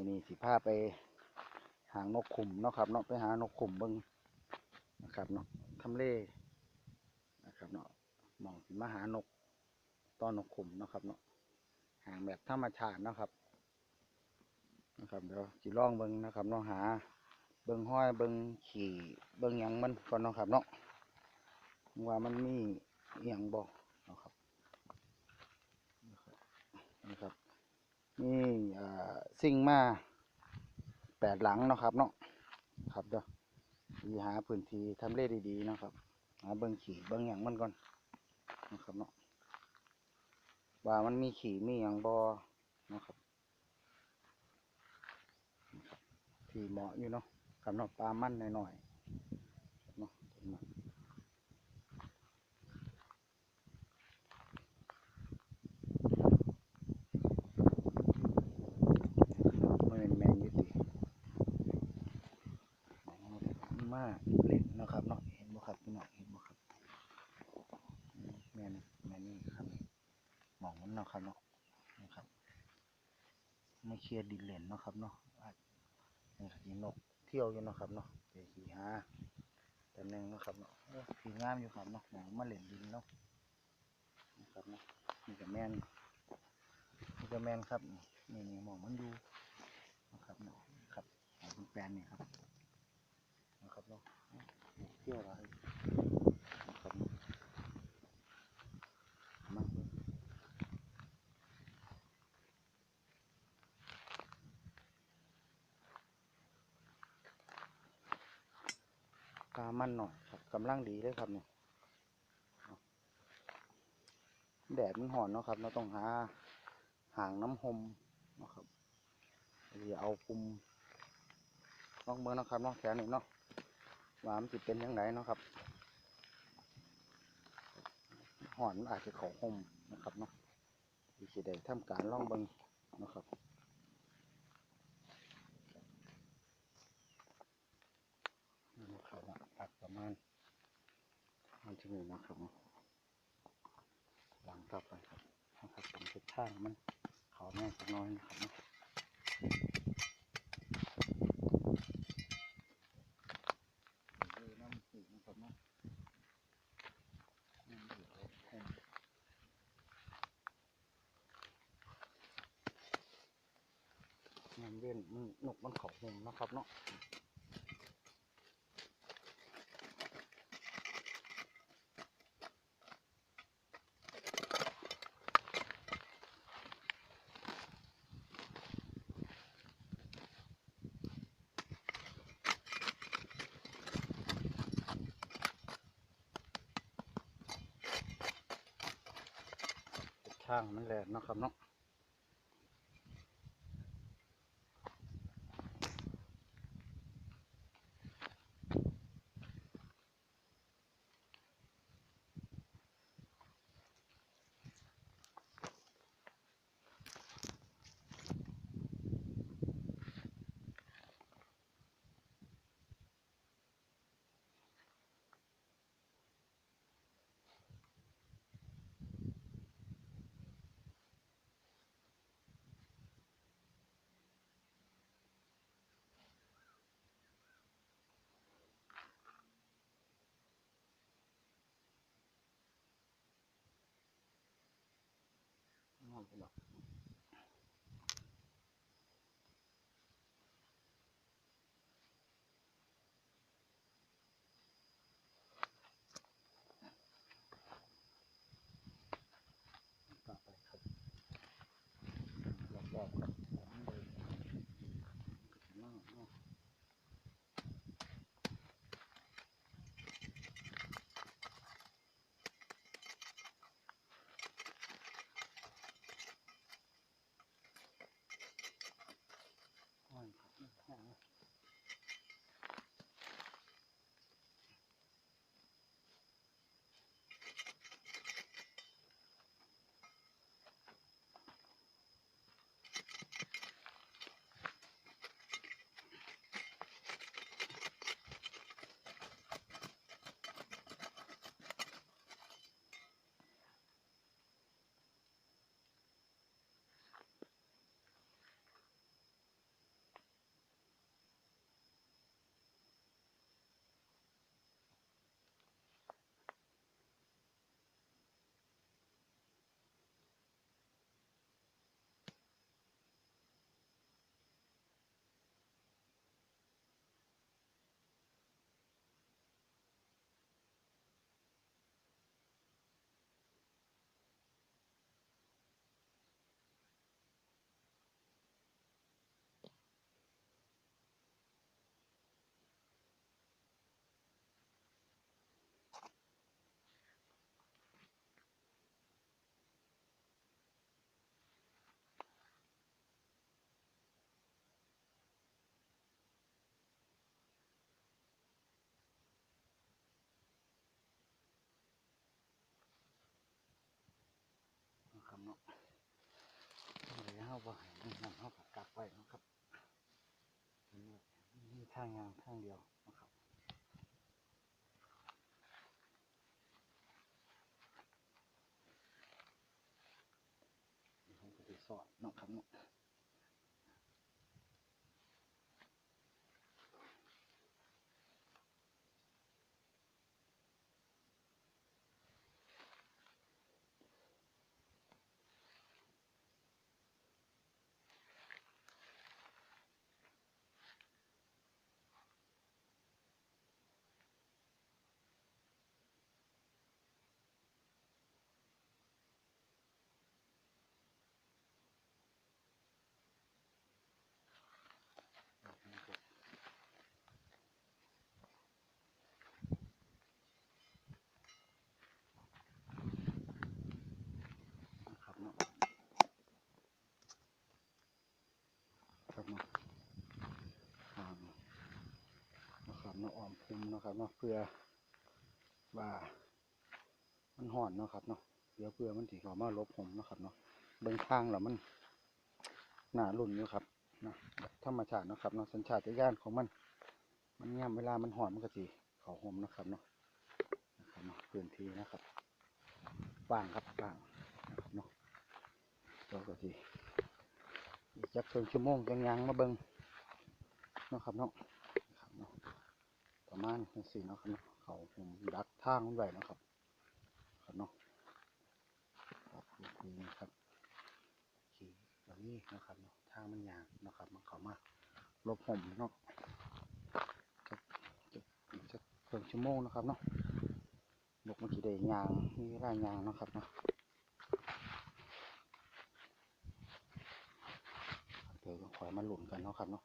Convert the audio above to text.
นี่นี่สิพาไปหางนกขุมเนาะครับเนาะไปหานกขุมเบิ้งนะครับเนาะทำเลนะครับเนาะมองสิมาหานกต้อนนกขุมเนาะครับเนาะหางแบบธรรมชาติเนาะครับนะครับเดี๋ยวสิลองเบิ้งนะครับเนาะหาเบิ้งห้อยเบิ้งขี่เบิ้งยังมันก่อนเนาะครับเนาะว่ามันมีอหย่างบ่เนะครับนะครับนี่อ่า สิ่งมาแปดหลังเนาะครับเนาะครับเด้อดีหาพื้นที่ทำเลดีๆเนาะครับหาเบิ้งขี่เบิ้งหยังมันก่อนนะครับเนาะว่ามันมีขี่มีหยังบ่เนาะครับนะครับที่เหมาะอยู่เนาะครับเนาะปลามันหน่อยๆเนาะเห็นไหมมันเป็นแมงอยุติ มาเล่นเนาะครับเนาะเห็นบ่ครับพี่น้องเห็นบ่ครับแม่นแม่นี่ครับมองมันเนาะครับเนาะนะครับไม่เคลียร์ดินเล่นเนาะครับเนาะนี่ครับนกเที่ยวอยู่เนาะครับเนาะไปขี่หาแต่หนึ่งเนาะครับเนาะขี่งามอยู่ครับเนาะมองมาเล่นดินเนาะนะครับเนาะนี่ก็แม่นนี่ก็แม่นครับนี่นี่มองมันอยู่นะครับเนาะครับหมองเป็นแปลนนี่ครับ นะครับเนาะเที่ยวอะไรนะครับเนาะมาเบิ่งปลามันหน่อยครับกำลังดีเลยครับเนี่ยแดดมันห่อนเนาะครับเราต้องหาห่างน้ำหมนะครับหรือเอาปุ่มลองเบิ่งนะครับเนาะแถวนี้เนาะ ว่ามันจะเป็นยังไงเนาะครับห่อนอาจจะเขาหมนะครับเนาะดีสิได้ทำการล่องเบิงนะครับนี่นะครับอักประมาณมันจะมีนะครับหลังต่อไปครับนะครับผมจะช่ามันเขาแม่สักน้อยนะครับเนาะ ดูน้ำสีนะครับเนาะน้ำสีเขาแห้ง น้ำเย็นมันนกมันเขาห่มนะครับเนาะช่างมันแหลกนะครับเนาะ ง นะครับนี่ทางยางทางเดียวนะครับ ผมก็สิสอนเนาะครับเนาะนะครับเนาะครับเนาะอ่านะครับ เนาะออมคุมเนาะครับเนาะเพื่อว่ามันห่อนเนาะครับเนาะเดี๋ยวเพื่อมันสิเข้ามาลบผมเนาะครับเนาะเบิ่งทางแล้วมันหนารุ่นอยู่ครับนะธรรมชาติเนาะครับเนาะสัญชาตญาณของมัน มันย่ำเวลามันห่อนมันก็สิเขาห่มนะครับเนาะนะครับเนาะพื้นที่นะครับว่างครับว่างนะครับเนาะเราก็สีจักเพิ่งชั่วโมงจังยังมาเบิ่งเนาะครับเนาะนะครับเนาะ ประมาณจังสี่เนาะครับเนาะเขาผมดักทางไว้นะครับครับเนาะครับพื้นที่นะครับขี่แบบนี้นะครับเนาะทางมันยางนะครับมันเข้ามาหลบผมเนาะจะเพิ่มชั่วโมงนะครับเนาะนกมันกี่ได้ยางมีเวลายางนะครับเนาะเดี๋ยวก็คอยมาหลุนกันเนาะครับเนาะ